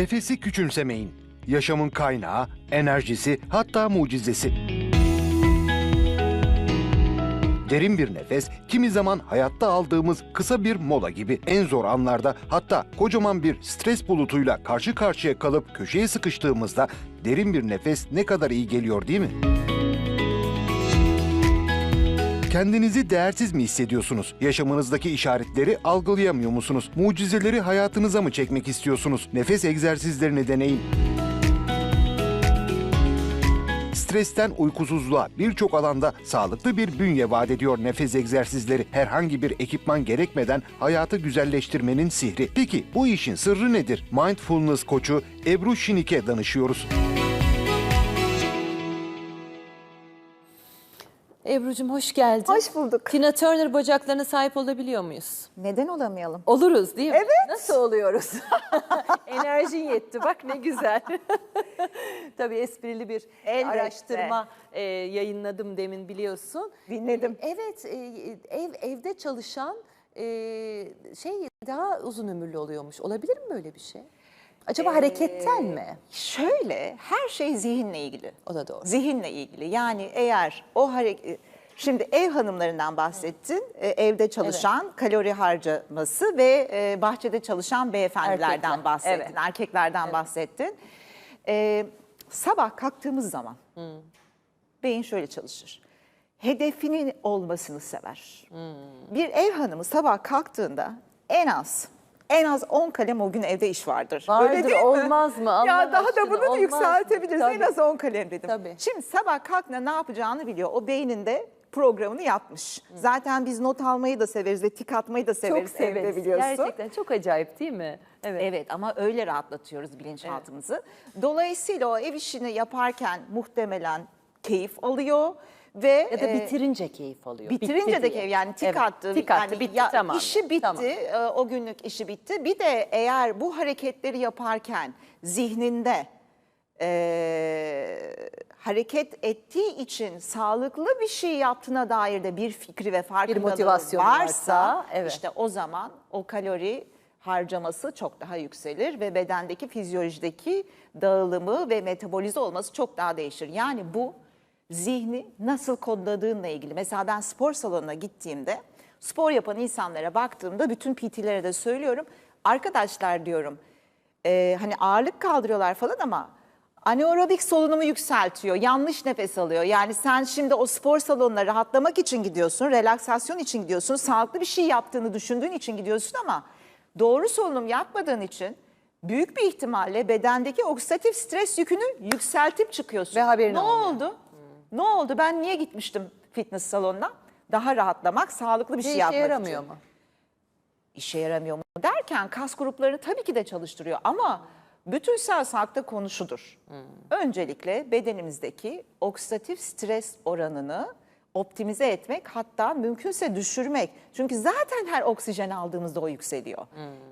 Nefesi küçümsemeyin. Yaşamın kaynağı, enerjisi, hatta mucizesi. Derin bir nefes, kimi zaman hayatta aldığımız kısa bir mola gibi en zor anlarda hatta kocaman bir stres bulutuyla karşı karşıya kalıp köşeye sıkıştığımızda derin bir nefes ne kadar iyi geliyor değil mi? Kendinizi değersiz mi hissediyorsunuz? Yaşamınızdaki işaretleri algılayamıyor musunuz? Mucizeleri hayatınıza mı çekmek istiyorsunuz? Nefes egzersizlerini deneyin. Stresten uykusuzluğa birçok alanda sağlıklı bir bünye vaat ediyor nefes egzersizleri. Herhangi bir ekipman gerekmeden hayatı güzelleştirmenin sihri. Peki bu işin sırrı nedir? Mindfulness koçu Ebru Şinik'e danışıyoruz. Ebru'cum hoş geldin. Hoş bulduk. Tina Turner bacaklarına sahip olabiliyor muyuz? Neden olamayalım? Oluruz değil mi? Evet. Nasıl oluyoruz? Enerjin yetti bak ne güzel. Tabii esprili bir Elbette. araştırma e, yayınladım demin biliyorsun. Dinledim. Evet e, ev evde çalışan e, şey daha uzun ömürlü oluyormuş. Olabilir mi böyle bir şey? Acaba hareketten mi? Şöyle her şey zihinle ilgili. O da doğru. Zihinle ilgili. Yani eğer o hareket Şimdi ev hanımlarından bahsettin. E, Evde çalışan, kalori harcaması ve e, bahçede çalışan beyefendilerden Erkekler, bahsettin. evet. Erkeklerden bahsettin. E, sabah kalktığımız zaman beyin şöyle çalışır. Hedefinin olmasını sever. Bir ev hanımı sabah kalktığında en az en az 10 kalem o gün evde iş vardır. Vardır, Öyle değil mi? olmaz mı? Allah ya daha aşkına, da bunu da yükseltebiliriz. En Tabii. az 10 kalem dedim. Tabii. Şimdi sabah kalktığında ne yapacağını biliyor. O beyninde programını yapmış. Zaten biz not almayı da severiz ve tik atmayı da severiz, Çok evde severiz. biliyorsun. Gerçekten çok acayip değil mi? Evet. Evet ama öyle rahatlatıyoruz bilinçaltımızı. Dolayısıyla o ev işini yaparken muhtemelen keyif alıyor ve Ya da e, bitirince keyif alıyor. Bitirince Bitti de diye. keyif yani tik Evet, attı. Tik attı yani bitti tamam. işi bitti Tamam. e, o günlük işi bitti. Bir de eğer bu hareketleri yaparken zihninde e, hareket ettiği için sağlıklı bir şey yaptığına dair de bir fikri ve farkındalığı motivasyonu varsa, varsa, evet. işte o zaman o kalori harcaması çok daha yükselir ve bedendeki fizyolojideki dağılımı ve metabolize olması çok daha değişir. Yani bu zihni nasıl kodladığınla ilgili. Mesela ben spor salonuna gittiğimde spor yapan insanlara baktığımda bütün PT'lere de söylüyorum. Arkadaşlar diyorum e, hani ağırlık kaldırıyorlar falan ama anaerobik solunumu yükseltiyor, yanlış nefes alıyor. Yani sen şimdi o spor salonuna rahatlamak için gidiyorsun, relaksasyon için gidiyorsun, sağlıklı bir şey yaptığını düşündüğün için gidiyorsun ama doğru solunum yapmadığın için büyük bir ihtimalle bedendeki oksidatif stres yükünü yükseltip çıkıyorsun. Ve haberin ne olmuyor. oldu? Ne oldu? Ben niye gitmiştim fitness salonuna? Daha rahatlamak, sağlıklı bir şey işe yapmak yaramıyor için. mu? İşe yaramıyor mu derken kas gruplarını tabii ki de çalıştırıyor ama bütünsel sağlıkta konu şudur. Öncelikle bedenimizdeki oksidatif stres oranını optimize etmek hatta mümkünse düşürmek. Çünkü zaten her oksijen aldığımızda o yükseliyor.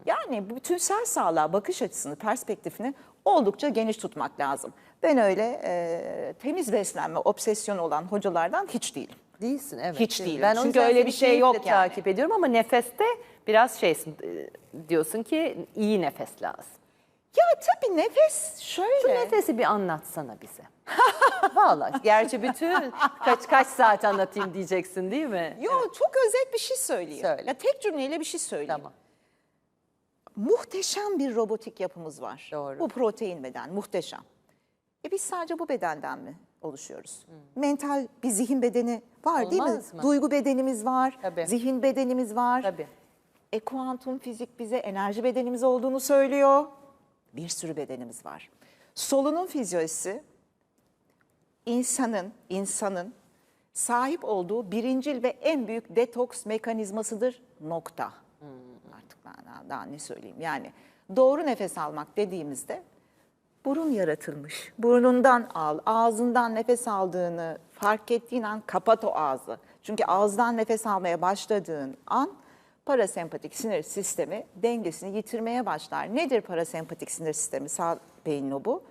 Yani bütünsel sağlığa bakış açısını, perspektifini oldukça geniş tutmak lazım. Ben öyle e, temiz beslenme obsesyonu olan hocalardan hiç değilim. Değilsin evet. Hiç Değilim. değilim. Ben o Çünkü yüzden öyle seni bir şey keyifle yok yani. takip ediyorum ama nefeste biraz şeysin e, diyorsun ki iyi nefes lazım. Ya tabii nefes şöyle. Şu nefesi bir anlatsana bize. Vallahi gerçi bütün kaç kaç saat anlatayım diyeceksin değil mi? Yo çok özet bir şey söyleyeyim. Söyle. Ya tek cümleyle bir şey söyleyeyim. Tamam. Muhteşem bir robotik yapımız var. Doğru. Bu protein beden muhteşem. E biz sadece bu bedenden mi oluşuyoruz? Mental bir zihin bedeni var değil mi? Olmaz mı? Duygu bedenimiz var, Tabii. zihin bedenimiz var. Tabii. E kuantum fizik bize enerji bedenimiz olduğunu söylüyor. Bir sürü bedenimiz var. Solunum fizyolojisi insanın insanın sahip olduğu birincil ve en büyük detoks mekanizmasıdır nokta. Artık ben daha, daha ne söyleyeyim yani doğru nefes almak dediğimizde burun yaratılmış. Burnundan al, ağzından nefes aldığını fark ettiğin an kapat o ağzı. Çünkü ağızdan nefes almaya başladığın an parasempatik sinir sistemi dengesini yitirmeye başlar. Nedir parasempatik sinir sistemi? Sağ beyin lobu.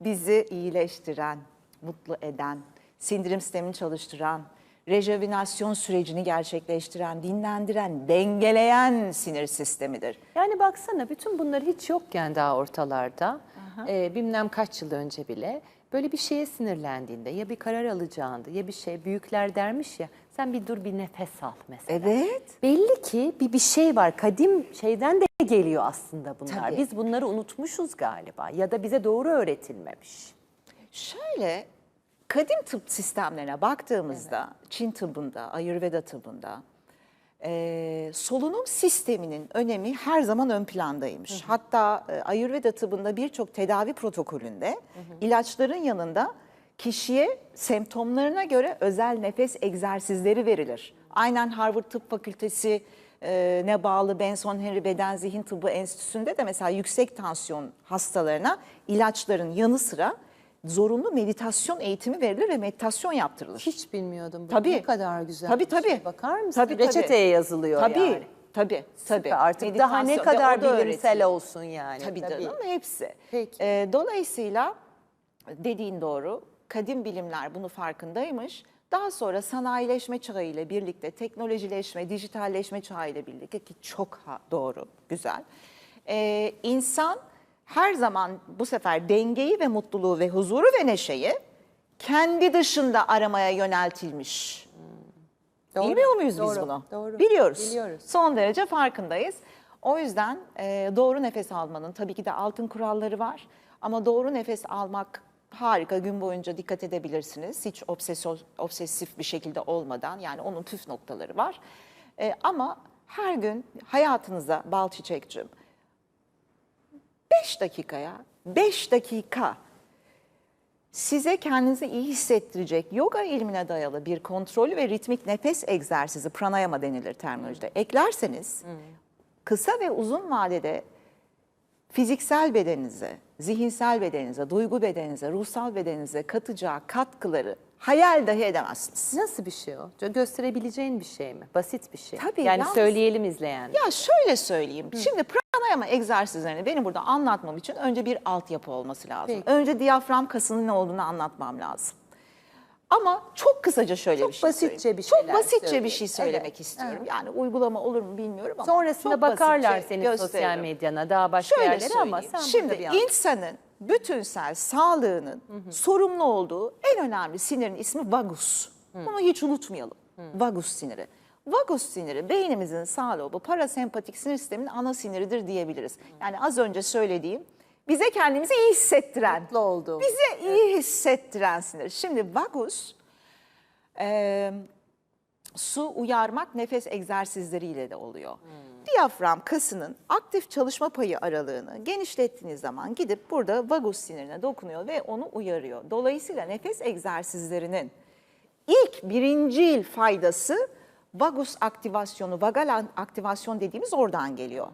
Bizi iyileştiren, mutlu eden, sindirim sistemini çalıştıran, rejuvenasyon sürecini gerçekleştiren, dinlendiren, dengeleyen sinir sistemidir. Yani baksana bütün bunlar hiç yokken daha ortalarda, e, bilmem kaç yıl önce bile böyle bir şeye sinirlendiğinde ya bir karar alacağında ya bir şey büyükler dermiş ya sen bir dur bir nefes al mesela. Evet. Belli ki bir bir şey var. Kadim şeyden de geliyor aslında bunlar. Tabii. Biz bunları unutmuşuz galiba ya da bize doğru öğretilmemiş. Şöyle kadim tıp sistemlerine baktığımızda Çin tıbbında, Ayurveda tıbbında e, solunum sisteminin önemi her zaman ön plandaymış. Hatta e, Ayurveda tıbbında birçok tedavi protokolünde ilaçların yanında kişiye semptomlarına göre özel nefes egzersizleri verilir. Aynen Harvard Tıp Fakültesi e, ne bağlı Benson Henry Beden Zihin Tıbbı Enstitüsü'nde de mesela yüksek tansiyon hastalarına ilaçların yanı sıra zorunlu meditasyon eğitimi verilir ve meditasyon yaptırılır. Hiç bilmiyordum. Bu Tabii. Ne kadar güzel. Tabii bir tabii. şey. Bakar mısın? Tabii, tabii. Reçeteye yazılıyor tabii, yani. Tabii, tabii. Süper. Artık daha ne Meditasyon kadar bilimsel olsun yani. Tabii, canım hepsi. Peki. Ee, dolayısıyla dediğin doğru. Kadim bilimler bunu farkındaymış. Daha sonra sanayileşme çağı ile birlikte teknolojileşme, dijitalleşme çağı ile birlikte ki çok ha- doğru, güzel. Ee, insan her zaman bu sefer dengeyi ve mutluluğu ve huzuru ve neşeyi kendi dışında aramaya yöneltilmiş. Doğru, Bilmiyor muyuz biz doğru, bunu? doğru. Biliyoruz. Biliyoruz. Son derece farkındayız. O yüzden e, doğru nefes almanın tabii ki de altın kuralları var. Ama doğru nefes almak harika gün boyunca dikkat edebilirsiniz. Hiç obsesyon, obsesif bir şekilde olmadan yani onun püf noktaları var. E, ama her gün hayatınıza bal çiçekçim 5 dakikaya 5 dakika. Size kendinizi iyi hissettirecek yoga ilmine dayalı bir kontrollü ve ritmik nefes egzersizi pranayama denilir terminolojide eklerseniz kısa ve uzun vadede fiziksel bedeninize, zihinsel bedeninize, duygu bedeninize, ruhsal bedeninize katacağı katkıları hayal dahi edemezsiniz. Nasıl bir şey o? Gösterebileceğin bir şey mi? Basit bir şey. Tabii, Yani yalnız- söyleyelim izleyen. Ya şöyle söyleyeyim. Şimdi pranayama egzersizlerini benim burada anlatmam için önce bir altyapı olması lazım. Peki. Önce diyafram kasının ne olduğunu anlatmam lazım. Ama çok kısaca şöyle Çok bir şey basitçe söyleyeyim. bir Çok basitçe bir söyleyin. şey söylemek Evet. istiyorum. Yani uygulama olur mu bilmiyorum ama Sonrasında bakarlar senin sosyal medyana daha başka Şöyle yerlere ama söyleyeyim. sen Şimdi bir insanın bütünsel sağlığının sorumlu olduğu en önemli sinirin ismi vagus. Bunu hiç unutmayalım. Vagus siniri. Vagus siniri beynimizin sağ lobu parasempatik sinir sisteminin ana siniridir diyebiliriz. Yani az önce söylediğim bize kendimizi iyi hissettiren, Mutlu olduğumuz, bize iyi hissettiren sinir. Şimdi vagus e, su uyarmak nefes egzersizleriyle de oluyor. Diyafram kasının aktif çalışma payı aralığını genişlettiğiniz zaman gidip burada vagus sinirine dokunuyor ve onu uyarıyor. Dolayısıyla nefes egzersizlerinin ilk birincil faydası vagus aktivasyonu, vagal aktivasyon dediğimiz oradan geliyor.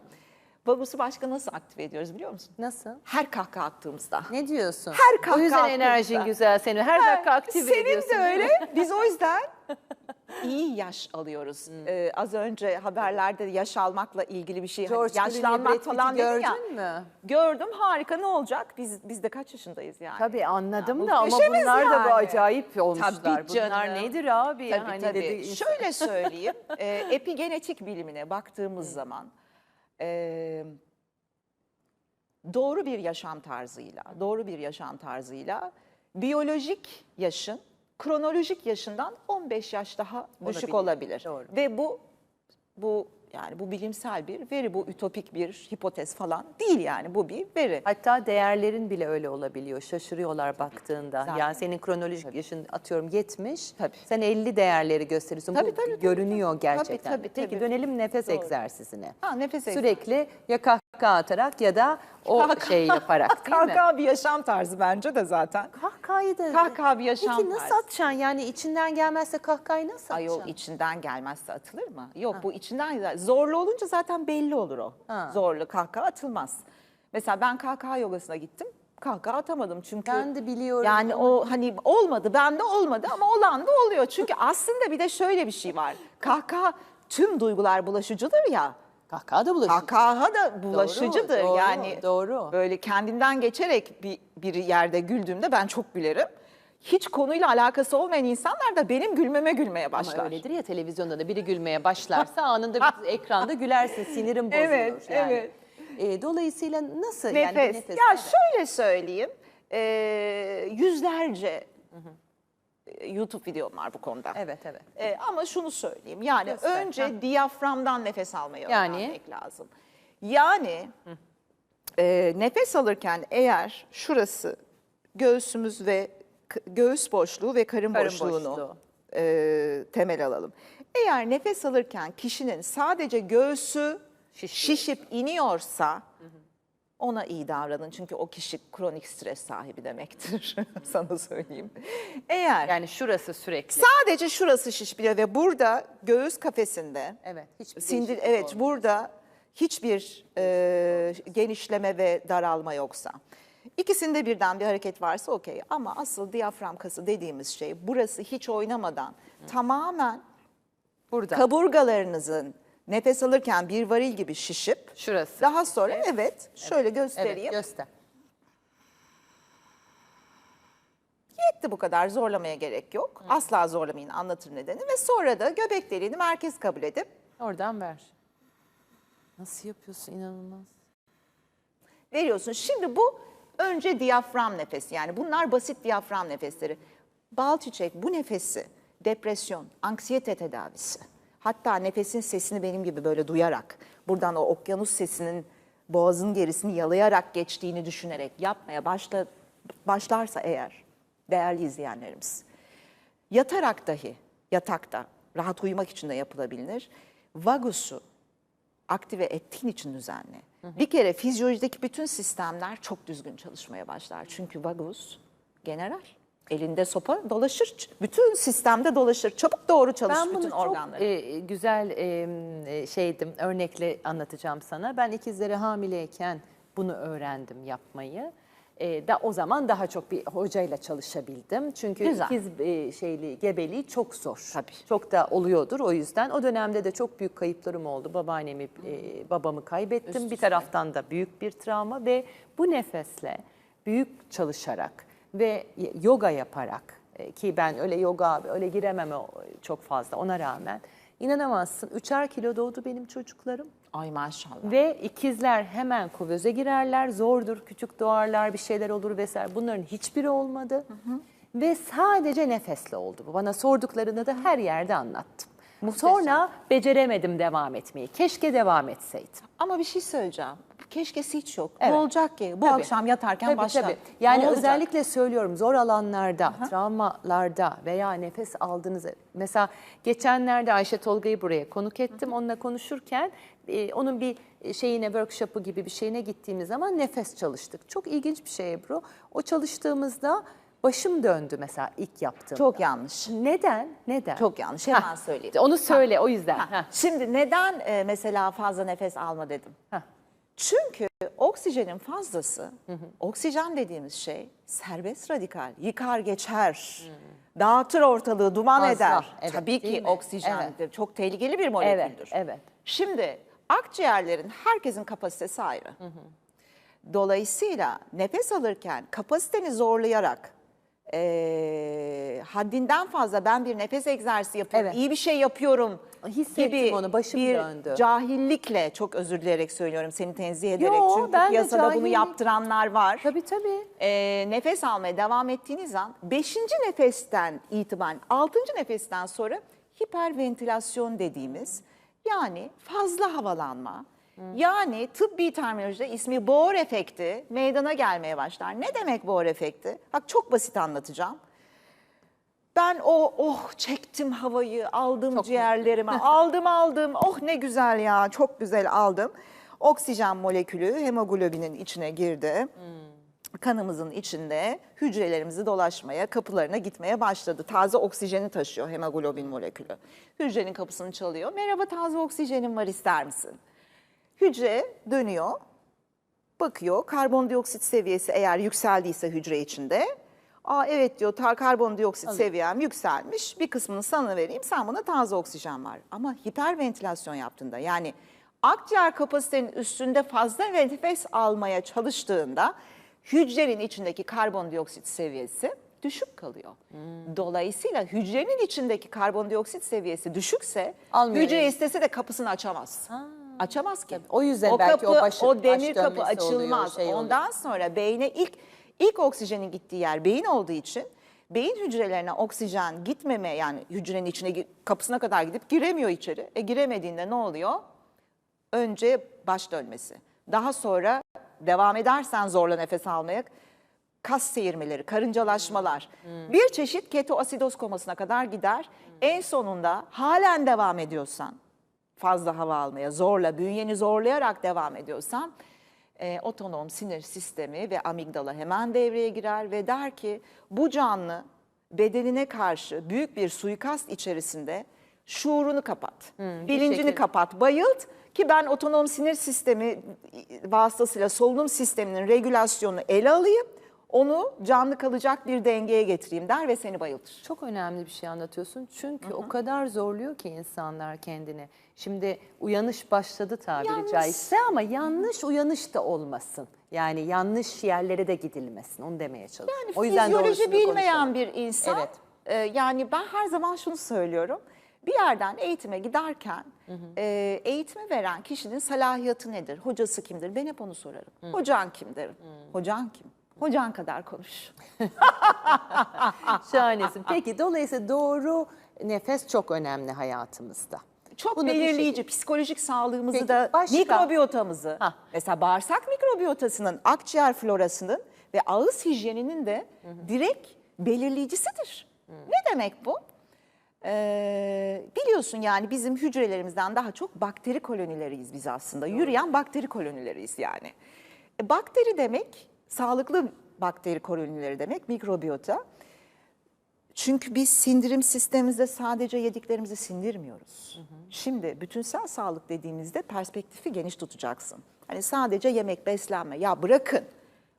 Vagus'u başka nasıl aktive ediyoruz biliyor musun? Nasıl? Her kahkaha attığımızda. Ne diyorsun? Her kahkaha O yüzden attığımda. enerjin güzel seni. Her dakika aktive Senin ediyorsun. de öyle. Biz o yüzden iyi yaş alıyoruz. Hmm. Ee, az önce haberlerde yaş almakla ilgili bir şey. hani George yaşlanmak falan dedin ya. gördün mü? Gördüm harika ne olacak? Biz biz de kaç yaşındayız yani? Tabii anladım Ya, da ama muhteşemiz bunlar da bu acayip olmuşlar. Tabii Bunlar canım. nedir abi? Tabii Hani tabii. dedi Şöyle söyleyeyim. e, epigenetik bilimine baktığımız zaman e, doğru bir yaşam tarzıyla, doğru bir yaşam tarzıyla biyolojik yaşın kronolojik yaşından 15 yaş daha düşük olabilir. Doğru. Ve bu bu yani bu bilimsel bir veri, bu ütopik bir hipotez falan değil yani bu bir veri. Hatta değerlerin bile öyle olabiliyor. Şaşırıyorlar baktığında. Zaten. Yani senin kronolojik yaşın atıyorum 70. Tabii. Sen 50 değerleri gösteriyorsun. Tabii, Bu tabii, tabii, görünüyor tabii. gerçekten. Tabii, tabii, Peki tabii. dönelim nefes Doğru. egzersizine. Ha, nefes Sürekli ya kahkaha atarak ya da o Kahkaha- şey yaparak değil mi? Kahkaha bir yaşam tarzı bence de zaten. Kahkahayı da... Kahkaha bir yaşam Peki nasıl tarzı. atacaksın? Yani içinden gelmezse kahkahayı nasıl Ayol atacaksın? içinden gelmezse atılır mı? Yok bu içinden zorlu olunca zaten belli olur o. Ha. Zorlu kahkaha atılmaz. Mesela ben kahkaha yogasına gittim. Kahkaha atamadım çünkü. Ben de biliyorum Yani ama- o hani olmadı bende olmadı ama olan da oluyor. Çünkü aslında bir de şöyle bir şey var. Kahkaha tüm duygular bulaşıcıdır ya. Kahkaha da bulaşıyor. Kahkaha da bulaşıcıdır doğru, yani. doğru. Böyle kendimden geçerek bir, bir yerde güldüğümde ben çok gülerim. hiç konuyla alakası olmayan insanlar da benim gülmeme gülmeye Ama başlar. öyledir ya televizyonda da biri gülmeye başlarsa anında bir ekranda gülersin, sinirin bozulur. Evet, yani. evet. E, dolayısıyla nasıl? Nefes. Yani nefes. Ya şöyle söyleyeyim. e, yüzlerce e, YouTube videom var bu konuda. Evet, evet. E, ama şunu söyleyeyim. Yani Göster, önce ha. diyaframdan nefes almayı Yani? öğrenmek lazım. Yani e, nefes alırken eğer şurası göğsümüz ve göğüs boşluğu ve karın, Karın boşluğunu boşluğu. e, temel alalım. Eğer nefes alırken kişinin sadece göğsü Şişiyor. şişip iniyorsa ona iyi davranın. Çünkü o kişi kronik stres sahibi demektir. Sana söyleyeyim. Eğer Yani şurası sürekli. sadece şurası şişbiliyor ve burada göğüs kafesinde evet, hiçbir sindir değişiklik evet olmuyor. burada hiçbir e, genişleme ve daralma yoksa. İkisinde birden bir hareket varsa okey ama asıl diyafram kası dediğimiz şey burası hiç oynamadan tamamen Burada. kaburgalarınızın nefes alırken bir varil gibi şişip Şurası. daha sonra evet, şöyle göstereyim. Evet, göster. Yetti bu kadar zorlamaya gerek yok. Asla zorlamayın anlatır nedeni ve sonra da göbek deliğini merkez kabul edip Oradan ver. Nasıl yapıyorsun inanılmaz. veriyorsun. Şimdi bu önce diyafram nefesi yani bunlar basit diyafram nefesleri. Bal çiçek bu nefesi depresyon, anksiyete tedavisi. Hatta nefesin sesini benim gibi böyle duyarak buradan o okyanus sesinin boğazın gerisini yalayarak geçtiğini düşünerek yapmaya başla, başlarsa eğer değerli izleyenlerimiz yatarak dahi yatakta rahat uyumak için de yapılabilir. Vagus'u aktive ettiğin için düzenli. Bir kere fizyolojideki bütün sistemler çok düzgün çalışmaya başlar. Çünkü vagus general. Elinde sopa dolaşır. Bütün sistemde dolaşır. Çabuk doğru çalış Ben bunu bütün çok organları. e, güzel e, e, şeydim, örnekle anlatacağım sana. Ben ikizleri hamileyken bunu öğrendim yapmayı. E, da o zaman daha çok bir hocayla çalışabildim. Çünkü Güzel. ikiz e, şeyli gebeliği çok zor. Tabii. Çok da oluyordur o yüzden. O dönemde de çok büyük kayıplarım oldu. Babaannemi, e, babamı kaybettim. bir taraftan da büyük bir travma ve bu nefesle büyük çalışarak ve yoga yaparak e, ki ben öyle yoga öyle giremem çok fazla ona rağmen inanamazsın. Üçer kilo doğdu benim çocuklarım. Ay maşallah. Ve ikizler hemen kuvöze girerler, zordur, küçük doğarlar, bir şeyler olur vesaire. Bunların hiçbiri olmadı. Ve sadece nefesle oldu bu. Bana sorduklarını da her yerde anlattım. Sonra beceremedim devam etmeyi. Keşke devam etseydim. Ama bir şey söyleyeceğim. Keşkesi hiç yok. Evet. Ne olacak ki? Bu Tabii. akşam yatarken Tabii, başla. tabii. Yani özellikle söylüyorum zor alanlarda, travmalarda veya nefes aldığınız... Mesela geçenlerde Ayşe Tolga'yı buraya konuk ettim. Onunla konuşurken e, onun bir şeyine, workshop'u gibi bir şeyine gittiğimiz zaman nefes çalıştık. Çok ilginç bir şey Ebru. O çalıştığımızda başım döndü mesela ilk yaptığımda. Çok yanlış. Neden? Neden? Çok yanlış. Hemen Hah, söyleyeyim. Onu söyle o yüzden. Ha, Hah. Şimdi neden e, mesela fazla nefes alma dedim? Hah. Çünkü oksijenin fazlası, oksijen dediğimiz şey serbest radikal, yıkar geçer, dağıtır ortalığı, duman Fazla, eder. evet, Tabii ki mi? oksijen çok tehlikeli bir Evet, moleküldür. evet. Şimdi akciğerlerin herkesin kapasitesi ayrı. Dolayısıyla nefes alırken kapasiteni zorlayarak eee, haddinden fazla ben bir nefes egzersizi yapıyorum, Evet. iyi bir şey yapıyorum Hissettim gibi onu, başım bir döndü. cahillikle çok özür dileyerek söylüyorum seni tenzih ederek. Yo, Çünkü ben de piyasada bunu cahillik- yaptıranlar var. Tabii tabii. Eee, nefes almaya devam ettiğiniz an 5. nefesten itibaren 6. nefesten sonra hiperventilasyon dediğimiz yani fazla havalanma yani tıbbi terminolojide ismi Bohr efekti meydana gelmeye başlar. Ne demek Bohr efekti? Bak çok basit anlatacağım. Ben o oh çektim havayı aldım ciğerlerime aldım aldım oh ne güzel ya çok güzel aldım. Oksijen molekülü hemoglobinin içine girdi. Kanımızın içinde hücrelerimizi dolaşmaya, kapılarına gitmeye başladı. Taze oksijeni taşıyor hemoglobin molekülü. Hücrenin kapısını çalıyor. Merhaba taze oksijenim var ister misin? Hücre dönüyor, bakıyor karbondioksit seviyesi eğer yükseldiyse hücre içinde. Aa evet diyor tar karbondioksit seviyem yükselmiş bir kısmını sana vereyim sen buna taze oksijen var. Ama hiperventilasyon yaptığında yani akciğer kapasitenin üstünde fazla nefes almaya çalıştığında hücrenin içindeki karbondioksit seviyesi düşük kalıyor. Dolayısıyla hücrenin içindeki karbondioksit seviyesi düşükse Almıyor hücre istese de kapısını açamaz. Açamaz ki. O yüzden belki o başı- o demir baş kapı oluyor, açılmaz. şey oluyor. Ondan sonra beyne ilk ilk oksijenin gittiği yer beyin olduğu için beyin hücrelerine oksijen gitmeme yani hücrenin içine kapısına kadar gidip giremiyor içeri. E giremediğinde ne oluyor? Önce baş dönmesi. Daha sonra devam edersen zorla nefes almaya kas seyirmeleri, karıncalaşmalar. Bir çeşit ketoasidoz komasına kadar gider. En sonunda halen devam ediyorsan, fazla hava almaya, zorla, bünyeni zorlayarak devam ediyorsan, e, otonom sinir sistemi ve amigdala hemen devreye girer ve der ki bu canlı bedenine karşı büyük bir suikast içerisinde şuurunu kapat, bilincini şekilde. kapat, bayılt ki ben otonom sinir sistemi vasıtasıyla solunum sisteminin regülasyonunu ele alayım, onu canlı kalacak bir dengeye getireyim der ve seni bayıltır. Çok önemli bir şey anlatıyorsun. Çünkü o kadar zorluyor ki insanlar kendini. Şimdi uyanış başladı tabiri Yalnız- caizse ama yanlış uyanış da olmasın. Yani yanlış yerlere de gidilmesin. Onu demeye çalışıyorum. o yüzden Fizyoloji bilmeyen konuşalım. bir insan. Evet. e, yani ben her zaman şunu söylüyorum. Bir yerden eğitime giderken e, eğitimi veren kişinin salahiyatı nedir? Hocası kimdir? Ben hep onu sorarım. Hocan kim derim. Hocan kim? Hocan kadar konuş. Şahanesin. Peki dolayısıyla doğru nefes çok önemli hayatımızda. Çok Bunu bir belirleyici. şey- Psikolojik sağlığımızı Peki, da, başka? mikrobiyotamızı. Hah. Mesela bağırsak mikrobiyotasının, akciğer florasının ve ağız hijyeninin de direkt belirleyicisidir. Ne demek bu? Ee, biliyorsun yani bizim hücrelerimizden daha çok bakteri kolonileriyiz biz aslında. Yürüyen bakteri kolonileriyiz yani. E, bakteri demek, sağlıklı bakteri kolonileri demek, mikrobiyota. Çünkü biz sindirim sistemimizde sadece yediklerimizi sindirmiyoruz. Şimdi bütünsel sağlık dediğimizde perspektifi geniş tutacaksın. Hani sadece yemek, beslenme. Ya bırakın.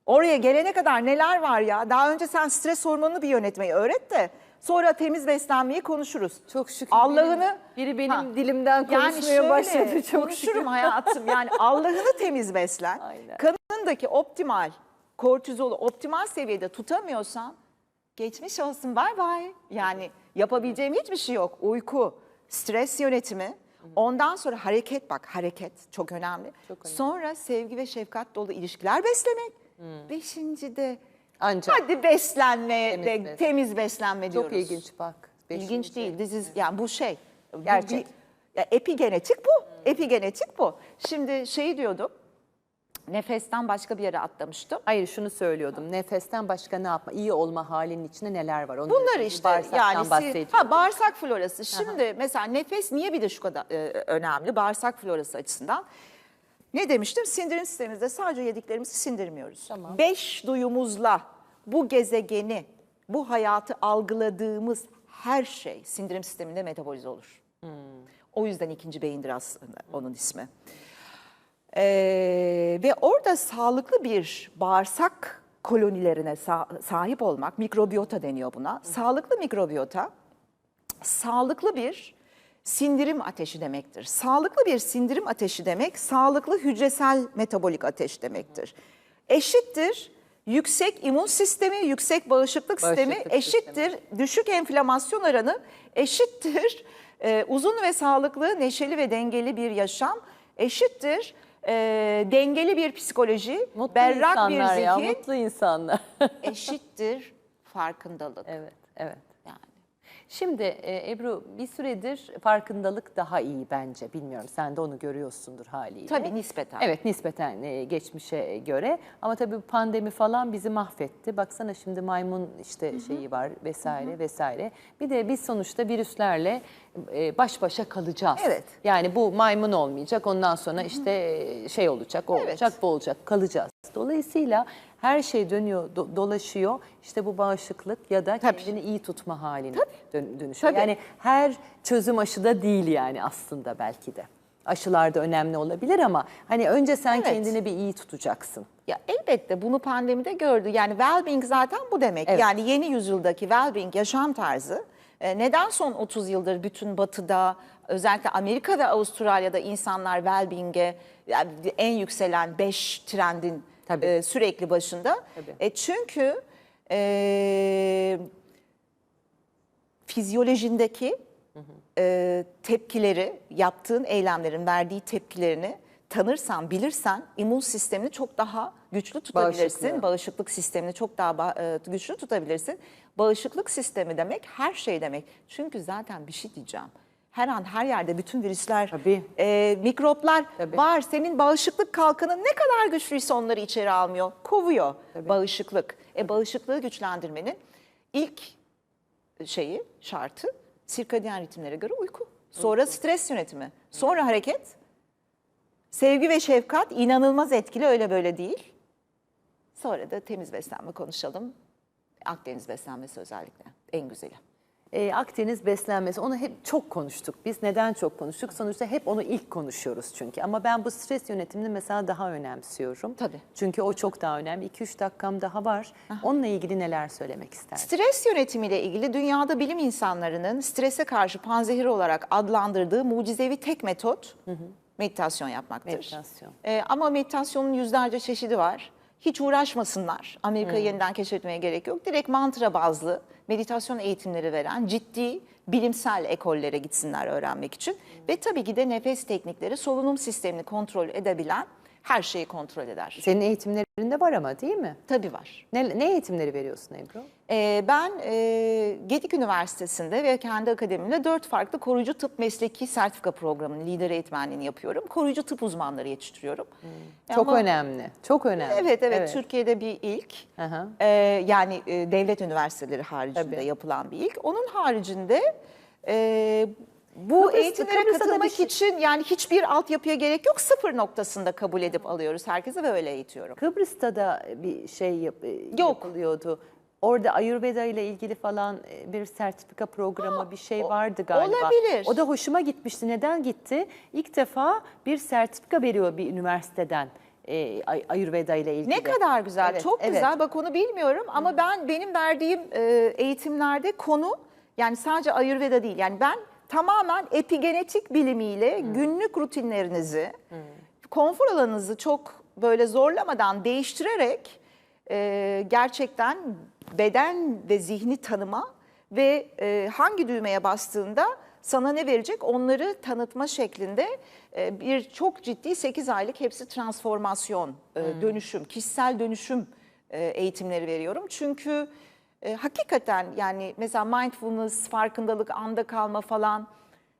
Oraya gelene kadar neler var ya? Daha önce sen stres hormonunu bir yönetmeyi öğret de sonra temiz beslenmeyi konuşuruz. Çok şükür Allah'ını biri, biri benim Ha. dilimden konuşmaya yani şöyle, başladı. Çok konuşurum şükür. hayatım. Yani Allah'ını temiz beslen. Aynen. Kanındaki optimal kortizolu optimal seviyede tutamıyorsan geçmiş olsun bay bay. Yani yapabileceğim hiçbir şey yok. Uyku, stres yönetimi, ondan sonra hareket bak hareket çok önemli. Çok önemli. Sonra sevgi ve şefkat dolu ilişkiler beslemek. Beşinci de Ancak. hadi beslenme, Temiz de, beslenme. temiz beslenme diyoruz. Çok ilginç bak. İlginç Beşinci. değil. This is, yani bu şey. bu Gerçek. bir- ya epigenetik bu. Epigenetik bu. Şimdi şeyi diyordum. Nefesten başka bir yere atlamıştım. Hayır şunu söylüyordum. Nefesten başka ne yapma? İyi olma halinin içinde neler var? Onları Bunlar işte yani bahsediyordum. ha bağırsak florası. Şimdi mesela nefes niye bir de şu kadar e, önemli bağırsak florası açısından? Ne demiştim? Sindirim sistemimizde sadece yediklerimizi sindirmiyoruz. Tamam. Beş duyumuzla bu gezegeni, bu hayatı algıladığımız her şey sindirim sisteminde metabolize olur. Hmm. O yüzden ikinci beyindir aslında onun ismi. Ee, ve orada sağlıklı bir bağırsak kolonilerine sa- sahip olmak, mikrobiyota deniyor buna. Sağlıklı mikrobiyota, sağlıklı bir sindirim ateşi demektir. Sağlıklı bir sindirim ateşi demek, sağlıklı hücresel metabolik ateş demektir. Eşittir yüksek immün sistemi, yüksek bağışıklık, sistemi, Bağışıklık eşittir düşük enflamasyon oranı, eşittir e, uzun ve sağlıklı, neşeli ve dengeli bir yaşam, eşittir e, dengeli bir psikoloji, Mutlu berrak bir zihin, ya, mutlu insanlar. eşittir farkındalık. evet, evet. Şimdi e, Ebru bir süredir farkındalık daha iyi bence. Bilmiyorum sen de onu görüyorsundur haliyle. Tabii, nispeten. Evet nispeten e, geçmişe göre. Ama tabii pandemi falan bizi mahvetti. Baksana şimdi maymun işte şeyi var vesaire vesaire. Bir de biz sonuçta virüslerle e, baş başa kalacağız. Evet. Yani bu maymun olmayacak ondan sonra işte e, şey olacak o Evet. olacak bu olacak kalacağız. Dolayısıyla her şey dönüyor do- dolaşıyor. İşte bu bağışıklık ya da Tabii. kendini iyi tutma haline dön- dönüşüyor. Tabii. Yani her çözüm aşıda değil yani aslında belki de. Aşılar da önemli olabilir ama hani önce sen Evet. kendini bir iyi tutacaksın. Ya elbette bunu pandemide gördü. Yani well-being zaten bu demek. Evet. Yani yeni yüzyıldaki well-being yaşam tarzı e, neden son 30 yıldır bütün batıda özellikle Amerika ve Avustralya'da insanlar well-being'e yani en yükselen 5 trendin Tabii. e, sürekli başında. Tabii. E, çünkü e, fizyolojindeki e, tepkileri, yaptığın eylemlerin verdiği tepkilerini tanırsan, bilirsen immün sistemini çok daha güçlü tutabilirsin. Bağışıklığı. Bağışıklık sistemini çok daha e, güçlü tutabilirsin. Bağışıklık sistemi demek her şey demek. Çünkü zaten bir şey diyeceğim. Her an her yerde bütün virüsler, Tabii. e, mikroplar Tabii. var. Senin bağışıklık kalkanın ne kadar güçlüyse onları içeri almıyor. Kovuyor bağışıklık. E, bağışıklığı güçlendirmenin ilk şeyi, şartı sirkadiyen ritimlere göre uyku. Sonra stres yönetimi. Sonra hareket. Sevgi ve şefkat inanılmaz etkili öyle böyle değil. Sonra da temiz beslenme konuşalım. Akdeniz beslenmesi özellikle en güzeli. Ee, Akdeniz beslenmesi onu hep çok konuştuk. Biz neden çok konuştuk? Sonuçta hep onu ilk konuşuyoruz çünkü. Ama ben bu stres yönetimini mesela daha önemsiyorum. Tabii. Çünkü o çok daha önemli. 2-3 dakikam daha var. Onunla ilgili neler söylemek istersin? Stres yönetimiyle ilgili dünyada bilim insanlarının strese karşı panzehir olarak adlandırdığı mucizevi tek metot meditasyon yapmaktır. Meditasyon. Ee, ama meditasyonun yüzlerce çeşidi var. Hiç uğraşmasınlar. Amerika'yı Hmm. yeniden keşfetmeye gerek yok. Direkt mantra bazlı meditasyon eğitimleri veren ciddi bilimsel ekollere gitsinler öğrenmek için. Ve tabii ki de nefes teknikleri solunum sistemini kontrol edebilen her şeyi kontrol eder. Senin eğitimlerinde var ama değil mi? Tabii var. Ne, ne eğitimleri veriyorsun Ebru? Ee, ben e, Gedik Üniversitesi'nde ve kendi akademimde dört farklı koruyucu tıp mesleki sertifika programının lider eğitmenliğini yapıyorum. Koruyucu tıp uzmanları yetiştiriyorum. E, Çok ama- önemli. Çok önemli. Evet, evet Türkiye'de bir ilk. Ee, yani e, devlet üniversiteleri haricinde Tabii. yapılan bir ilk. Onun haricinde e, bu Kıbrıs'ta- eğitimlere Kıbrıs'ta da katılmak şey- için yani hiçbir altyapıya gerek yok. Sıfır noktasında kabul edip alıyoruz herkese ve öyle eğitiyorum. Kıbrıs'ta da bir şey yap, Yok. yapılıyordu. Orada Ayurveda ile ilgili falan e, bir sertifika programı bir şey vardı galiba. olabilir. O da hoşuma gitmişti. Neden gitti? İlk defa bir sertifika veriyor bir üniversiteden e, Ay- Ayurveda ile ilgili. Ne kadar güzel, Evet, çok evet. güzel. Bak onu bilmiyorum ama ben benim verdiğim e, eğitimlerde konu yani sadece Ayurveda değil. Yani ben tamamen epigenetik bilimiyle günlük rutinlerinizi, konfor alanınızı çok böyle zorlamadan değiştirerek e, gerçekten beden ve zihni tanıma ve e, hangi düğmeye bastığında sana ne verecek onları tanıtma şeklinde e, bir çok ciddi 8 aylık hepsi transformasyon, e, dönüşüm, kişisel dönüşüm e, eğitimleri veriyorum. Çünkü e, hakikaten yani mesela mindfulness, farkındalık, anda kalma falan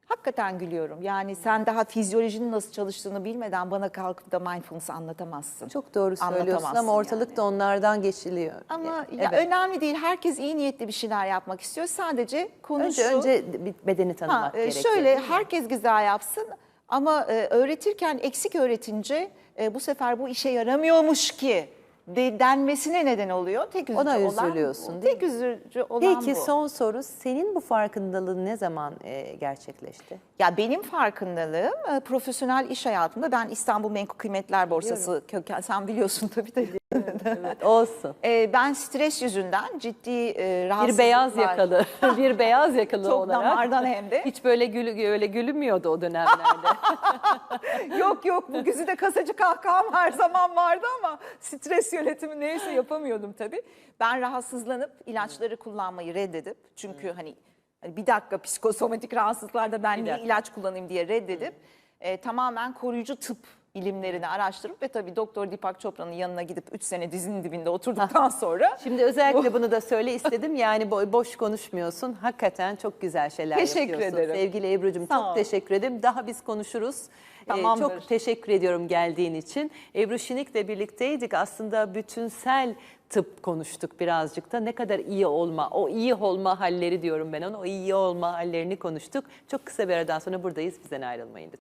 hakikaten gülüyorum. Yani sen daha fizyolojinin nasıl çalıştığını bilmeden bana kalkıp da mindfulness anlatamazsın. Çok doğru söylüyorsun ama ortalık yani. da onlardan geçiliyor. Ama E, ya evet. önemli değil. Herkes iyi niyetli bir şeyler yapmak istiyor. Sadece konu önce şu. önce bedeni tanımak Ha, e, gerekiyor. şöyle herkes güzel yapsın ama e, öğretirken eksik öğretince e, bu sefer bu işe yaramıyormuş ki de, denmesine neden oluyor. Tek üzücü Ona olan üzülüyorsun, bu. değil Tek üzücü olan Peki bu. son soru senin bu farkındalığın ne zaman e, gerçekleşti? Ya benim farkındalığım e, profesyonel iş hayatımda ben İstanbul Menkul Kıymetler Borsası köken sen biliyorsun tabii de. Evet, olsun. E, ben stres yüzünden ciddi e, Bir rahatsızlıklar. beyaz yakalı, bir beyaz yakalı Çok olarak. damardan hem de. Hiç böyle gül, öyle gülünmüyordu o dönemlerde. yok yok bu güzide kasacı kahkaham her zaman vardı ama stres yönetimi neyse yapamıyordum tabii. Ben rahatsızlanıp ilaçları kullanmayı reddedip çünkü hani, hani bir dakika psikosomatik rahatsızlıklarda ben niye dakika. ilaç kullanayım diye reddedip e, tamamen koruyucu tıp ilimlerini araştırıp ve tabii Doktor Deepak Chopra'nın yanına gidip 3 sene dizinin dibinde oturduktan sonra Şimdi özellikle bunu da söyle istedim. Yani bo- boş konuşmuyorsun. Hakikaten çok güzel şeyler Teşekkür yapıyorsun. ederim. Sevgili Ebru'cum çok teşekkür ederim. Daha biz konuşuruz. Ee, Tamamdır. çok teşekkür ediyorum geldiğin için. Ebru Şinik'le birlikteydik. Aslında bütünsel tıp konuştuk birazcık da. Ne kadar iyi olma, o iyi olma halleri diyorum ben ona. O iyi olma hallerini konuştuk. Çok kısa bir aradan sonra buradayız. Bizden ayrılmayın lütfen.